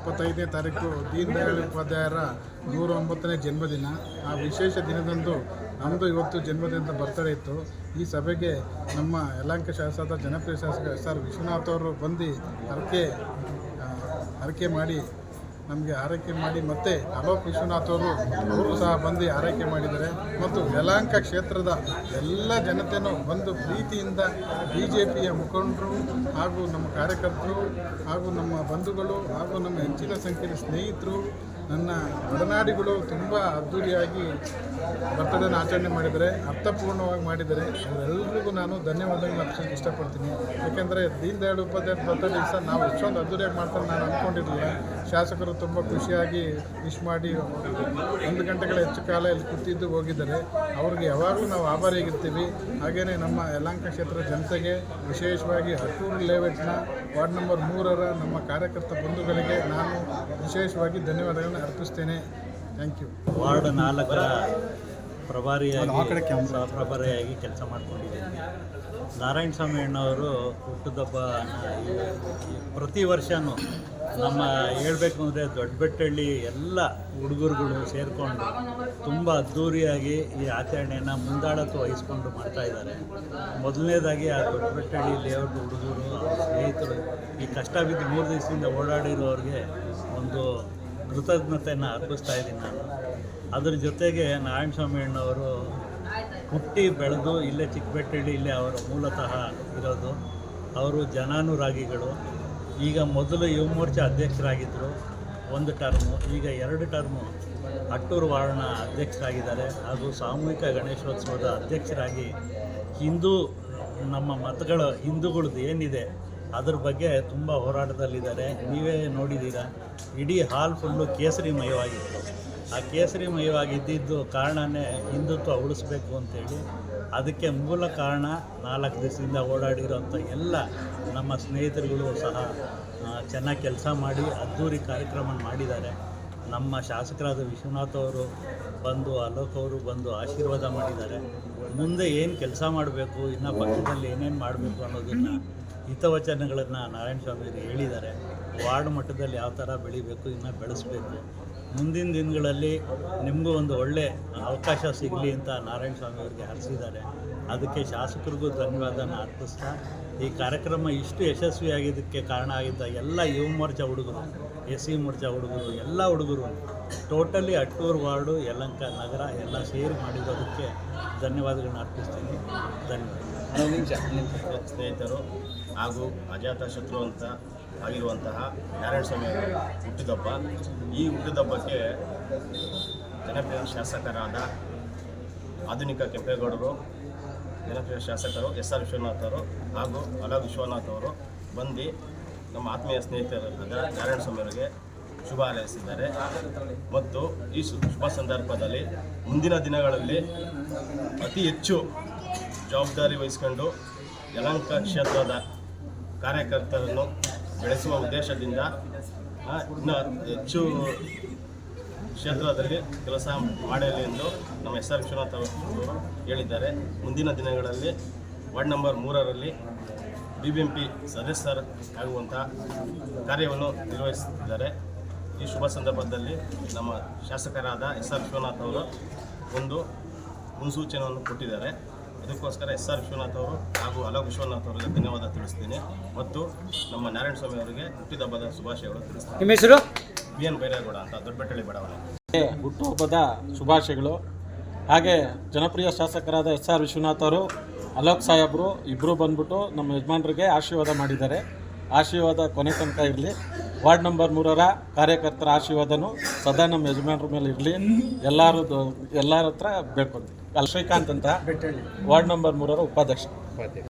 ಇಪ್ಪತ್ತೈದನೇ ತಾರೀಕು ದೀನ್ ದಯಾಳ್ ಉಪಾಧ್ಯಾಯರ ನೂರ ಒಂಬತ್ತನೇ ಜನ್ಮದಿನ. ಆ ವಿಶೇಷ ದಿನದಂದು ನಮ್ಮದು ಇವತ್ತು ಜನ್ಮದಿನದ ಬರ್ತಡೇ ಇತ್ತು. ಈ ಸಭೆಗೆ ನಮ್ಮ ಯಲಹಂಕ ಶಾಸಕ, ಜನಪ್ರಿಯ ಶಾಸಕ ಎಸ್ ಆರ್ ವಿಶ್ವನಾಥ್ ಅವರು ಬಂದು ಹರಕೆ ಹರಕೆ ಮಾಡಿ ನಮಗೆ ಆರೈಕೆ ಮಾಡಿ ಮತ್ತೆ ಅಲೋಕ್ ವಿಶ್ವನಾಥ್ ಅವರು ಅವರು ಸಹ ಬಂದು ಆರೈಕೆ ಮಾಡಿದ್ದಾರೆ. ಮತ್ತು ಯಲಹಂಕ ಕ್ಷೇತ್ರದ ಎಲ್ಲ ಜನತೆಯೂ ಬಂದು ಪ್ರೀತಿಯಿಂದ ಬಿ ಜೆ ಪಿಯ ಮುಖಂಡರು ಹಾಗೂ ನಮ್ಮ ಕಾರ್ಯಕರ್ತರು ಹಾಗೂ ನಮ್ಮ ಬಂಧುಗಳು ಹಾಗೂ ನಮ್ಮ ಹೆಚ್ಚಿನ ಸಂಖ್ಯೆಯ ಸ್ನೇಹಿತರು ನನ್ನ ಒಡನಾಡಿಗಳು ತುಂಬ ಅದ್ಧೂರಿಯಾಗಿ ಬರ್ತಡೇನ ಆಚರಣೆ ಮಾಡಿದರೆ ಅರ್ಥಪೂರ್ಣವಾಗಿ ಮಾಡಿದರೆ ಅವರೆಲ್ಲರಿಗೂ ನಾನು ಧನ್ಯವಾದಗಳನ್ನ ಅರ್ಪಿಸೋಕೆ ಇಷ್ಟಪಡ್ತೀನಿ. ಯಾಕೆಂದರೆ ದೀನ್ ದಯಾಳ್ ಉಪಾಧ್ಯಾಯ ಬರ್ತಡೇ ದಿವಸ ನಾವು ಇಷ್ಟೊಂದು ಅದ್ದೂರಿಯಾಗಿ ಮಾಡ್ತಾರೆ ನಾನು ಅಂದ್ಕೊಂಡಿರಲಿಲ್ಲ. ಶಾಸಕರು ತುಂಬ ಖುಷಿಯಾಗಿ ವಿಶ್ ಮಾಡಿ ಒಂದು ಗಂಟೆಗಳ ಹೆಚ್ಚು ಕಾಲ ಇಲ್ಲಿ ಕೂತಿದ್ದು ಹೋಗಿದ್ದಾರೆ. ಅವ್ರಿಗೆ ಯಾವಾಗಲೂ ನಾವು ಆಭಾರಿಯಾಗಿರ್ತೀವಿ ಹಾಗೆಯೇ ನಮ್ಮ ಯಲಹಂಕ ಕ್ಷೇತ್ರದ ಜನತೆಗೆ ವಿಶೇಷವಾಗಿ ಹತ್ತೂರು ಲೇಔಟ್ನ ವಾರ್ಡ್ ನಂಬರ್ ಮೂರರ ನಮ್ಮ ಕಾರ್ಯಕರ್ತ ಬಂಧುಗಳಿಗೆ ನಾನು ವಿಶೇಷವಾಗಿ ಧನ್ಯವಾದಗಳನ್ನು ಅರ್ಪಿಸ್ತೇನೆ. ಥ್ಯಾಂಕ್ ಯು ವಾರ್ಡ್ ನಾಲ್ಕರ ಪ್ರಭಾರಿಯಾಗಿ ಪ್ರಭಾರಿಯಾಗಿ ಕೆಲಸ ಮಾಡ್ಕೊಂಡಿದ್ದೀನಿ. ನಾರಾಯಣ ಸ್ವಾಮಿ ಅಣ್ಣವರು ಹುಟ್ಟದಬ್ಬ ಪ್ರತಿ ವರ್ಷವೂ ನಮ್ಮ ಹೇಳಬೇಕು ಅಂದರೆ ದೊಡ್ಡಬೆಟ್ಟಳ್ಳಿ ಎಲ್ಲ ಹುಡುಗರುಗಳು ಸೇರಿಕೊಂಡು ತುಂಬ ಅದ್ಧೂರಿಯಾಗಿ ಈ ಆಚರಣೆಯನ್ನು ಮುಂದಾಳತ್ವ ವಹಿಸ್ಕೊಂಡು ಮಾಡ್ತಾ ಇದ್ದಾರೆ. ಮೊದಲನೇದಾಗಿ ಆ ದೊಡ್ಡಬೆಟ್ಟಳ್ಳಿ ಲೇಔಟ್ ಹುಡುಗರು ಅವ್ರ ಸ್ನೇಹಿತರು ಈ ಕಷ್ಟ ಬಿದ್ದು ಮೂರು ದಿವಸದಿಂದ ಓಡಾಡಿರೋರಿಗೆ ಒಂದು ಕೃತಜ್ಞತೆಯನ್ನು ಅರ್ಪಿಸ್ತಾ ಇದ್ದೀನಿ ನಾನು. ಅದರ ಜೊತೆಗೆ ನಾರಾಯಣ ಸ್ವಾಮಿ ಅಣ್ಣವರು ಹುಟ್ಟಿ ಬೆಳೆದು ಇಲ್ಲೇ ಚಿಕ್ಕಬೆಟ್ಟಳ್ಳಿ ಇಲ್ಲೇ ಅವರು ಮೂಲತಃ ಇರೋದು. ಅವರು ಜನಾನುರಾಗಿಗಳು. ಈಗ ಮೊದಲು ಯುವ ಮೋರ್ಚಾ ಅಧ್ಯಕ್ಷರಾಗಿದ್ದರು ಒಂದು ಟರ್ಮು, ಈಗ ಎರಡು ಟರ್ಮು. ಅಟ್ಟೂರು ವಾರ್ಡ್ನ ಅಧ್ಯಕ್ಷರಾಗಿದ್ದಾರೆ ಹಾಗೂ ಸಾಮೂಹಿಕ ಗಣೇಶೋತ್ಸವದ ಅಧ್ಯಕ್ಷರಾಗಿ ಹಿಂದೂ ನಮ್ಮ ಮತಗಳ ಹಿಂದೂಗಳದ್ದು ಏನಿದೆ ಅದ್ರ ಬಗ್ಗೆ ತುಂಬ ಹೋರಾಟದಲ್ಲಿದ್ದಾರೆ. ನೀವೇ ನೋಡಿದ್ದೀರಾ? ಇಡೀ ಹಾಲ್ ಫುಲ್ಲು ಕೇಸರಿಮಯವಾಗಿತ್ತು. ಆ ಕೇಸರಿಮಯವಾಗಿದ್ದಿದ್ದು ಕಾರಣನೇ ಹಿಂದುತ್ವ ಉಳಿಸ್ಬೇಕು ಅಂತೇಳಿ ಅದಕ್ಕೆ ಮೂಲ ಕಾರಣ ನಾಲ್ಕು ದಿವಸದಿಂದ ಓಡಾಡಿರೋಂಥ ಎಲ್ಲ ನಮ್ಮ ಸ್ನೇಹಿತರುಗಳು ಸಹ ಚೆನ್ನಾಗಿ ಕೆಲಸ ಮಾಡಿ ಅದ್ಧೂರಿ ಕಾರ್ಯಕ್ರಮ ಮಾಡಿದ್ದಾರೆ. ನಮ್ಮ ಶಾಸಕರಾದ ವಿಶ್ವನಾಥ್ ಅವರು ಬಂದು, ಅಲೋಕ್ ಅವರು ಬಂದು ಆಶೀರ್ವಾದ ಮಾಡಿದ್ದಾರೆ. ಮುಂದೆ ಏನು ಕೆಲಸ ಮಾಡಬೇಕು, ಇನ್ನು ಪಕ್ಷದಲ್ಲಿ ಏನೇನು ಮಾಡಬೇಕು ಅನ್ನೋದನ್ನು ಹಿತವಚನಗಳನ್ನು ನಾರಾಯಣ ಸ್ವಾಮಿಯವರು ಹೇಳಿದ್ದಾರೆ. ವಾರ್ಡ್ ಮಟ್ಟದಲ್ಲಿ ಯಾವ ಥರ ಬೆಳಿಬೇಕು, ಇನ್ನು ಬೆಳೆಸಬೇಕು. ಮುಂದಿನ ದಿನಗಳಲ್ಲಿ ನಿಮಗೂ ಒಂದು ಒಳ್ಳೆ ಅವಕಾಶ ಸಿಗಲಿ ಅಂತ ನಾರಾಯಣ ಸ್ವಾಮಿಯವರಿಗೆ ಹರಿಸಿದ್ದಾರೆ. ಅದಕ್ಕೆ ಶಾಸಕರಿಗೂ ಧನ್ಯವಾದನ ಅರ್ಪಿಸ್ತಾ, ಈ ಕಾರ್ಯಕ್ರಮ ಇಷ್ಟು ಯಶಸ್ವಿಯಾಗಿದ್ದಕ್ಕೆ ಕಾರಣ ಆಗಿದ್ದ ಎಲ್ಲ ಯುವ ಮೋರ್ಚಾ ಹುಡುಗರು. ಎಸ್ ಸಿ ಮೋರ್ಚಾ ಹುಡುಗರು ಎಲ್ಲ ಹುಡುಗರು. ಟೋಟಲಿ ಅಟ್ಟೂರು ವಾರ್ಡು ಯಲಂಕ ನಗರ ಎಲ್ಲ ಸೇರಿ ಮಾಡಿರೋದಕ್ಕೆ ಧನ್ಯವಾದಗಳನ್ನ ಅರ್ಪಿಸ್ತೀನಿ. ಧನ್ಯವಾದ ಸ್ನೇಹಿತರು ಹಾಗೂ ಅಜಾತ ಶತ್ರು ಅಂತ ಆಗಿರುವಂತಹ ನಾರಾಯಣ ಸ್ವಾಮಿ ಹುಟ್ಟಿದಬ್ಬ. ಈ ಹುಟ್ಟಿದಬ್ಬಕ್ಕೆ ಜನಪ್ರಿಯ ಶಾಸಕರಾದ ಆಧುನಿಕ ಕೆಂಪೇಗೌಡರು ಜನಪ್ರಿಯ ಶಾಸಕರು ಎಸ್ ಆರ್ ವಿಶ್ವನಾಥ್ ಅವರು ಹಾಗೂ ಅಲ ವಿಶ್ವನಾಥ್ ಅವರು ಬಂದು ನಮ್ಮ ಆತ್ಮೀಯ ಸ್ನೇಹಿತರಾದ ನಾರಾಯಣ ಸ್ವಾಮಿ ಅವರಿಗೆ ಶುಭ ಹಾರೈಸಿದ್ದಾರೆ. ಮತ್ತು ಈ ಶುಭ ಸಂದರ್ಭದಲ್ಲಿ ಮುಂದಿನ ದಿನಗಳಲ್ಲಿ ಅತಿ ಹೆಚ್ಚು ಜವಾಬ್ದಾರಿ ವಹಿಸ್ಕೊಂಡು ಯಲಹಂಕ ಕ್ಷೇತ್ರದ ಕಾರ್ಯಕರ್ತರನ್ನು ಬೆಳೆಸುವ ಉದ್ದೇಶದಿಂದ ಇನ್ನು ಹೆಚ್ಚು ಕ್ಷೇತ್ರದಲ್ಲಿ ಕೆಲಸ ಮಾಡಲಿ ಎಂದು ನಮ್ಮ ಎಸ್ ಆರ್ ವಿಶ್ವನಾಥ್ ಅವರು ಹೇಳಿದ್ದಾರೆ. ಮುಂದಿನ ದಿನಗಳಲ್ಲಿ ವಾರ್ಡ್ ನಂಬರ್ ಮೂರರಲ್ಲಿ ಬಿ ಬಿ ಎಂ ಪಿ ಕಾರ್ಯವನ್ನು ನಿರ್ವಹಿಸುತ್ತಿದ್ದಾರೆ ಈ ಶುಭ ಸಂದರ್ಭದಲ್ಲಿ ನಮ್ಮ ಶಾಸಕರಾದ ಎಸ್ ಆರ್ ವಿಶ್ವನಾಥ್ ಅವರು ಒಂದು ಮುನ್ಸೂಚನೆಯನ್ನು ಕೊಟ್ಟಿದ್ದಾರೆ. ಅದಕ್ಕೋಸ್ಕರ ಎಸ್ ಆರ್ ವಿಶ್ವನಾಥ್ ಅವರು ಹಾಗೂ ಅಲೋಕ್ ವಿಶ್ವನಾಥ್ ಅವರಿಗೆ ಧನ್ಯವಾದ ತಿಳಿಸ್ತೀನಿ ಮತ್ತು ನಮ್ಮ ನಾರಾಯಣ ಸ್ವಾಮಿ ಅವರಿಗೆ ಹುಟ್ಟಿದಬ್ಬದ ಶುಭಾಶಯಗಳು ತಿಳಿಸ್ತೀನಿ. ನಿಮ್ಮ ಹೆಸರು? ಬಿ ಎನ್ ಬೈರೇಗೌಡ ಅಂತ ದೊಡ್ಡಬೆಟ್ಟಳ್ಳಿ ಬಡಾವಣೆ. ಹುಟ್ಟುಹಬ್ಬದ ಶುಭಾಶಯಗಳು. ಹಾಗೆ ಜನಪ್ರಿಯ ಶಾಸಕರಾದ ಎಸ್ ಆರ್ ವಿಶ್ವನಾಥ್ ಅವರು ಅಲೋಕ್ ಸಾಹೇಬರು ಇಬ್ಬರು ಬಂದ್ಬಿಟ್ಟು ನಮ್ಮ ಯಜಮಾನರಿಗೆ ಆಶೀರ್ವಾದ ಮಾಡಿದ್ದಾರೆ. ಆಶೀರ್ವಾದ ಕೊನೆ ತನಕ ಇರಲಿ. ವಾರ್ಡ್ ನಂಬರ್ ಮೂರರ ಕಾರ್ಯಕರ್ತರ ಆಶೀರ್ವಾದನೂ ಸದಾ ನಮ್ಮ ಯಜಮಾನರ ಮೇಲೆ ಇರಲಿ. ಎಲ್ಲರೂ ಎಲ್ಲರ ಹತ್ರ ಬೇಡ್ಕೊಂತೀವಿ ಅಲ್ಲಿ ಶ್ರೀಕಾಂತ್ ಅಂತ ವಾರ್ಡ್ ನಂಬರ್ ಮೂರರ ಉಪಾಧ್ಯಕ್ಷ.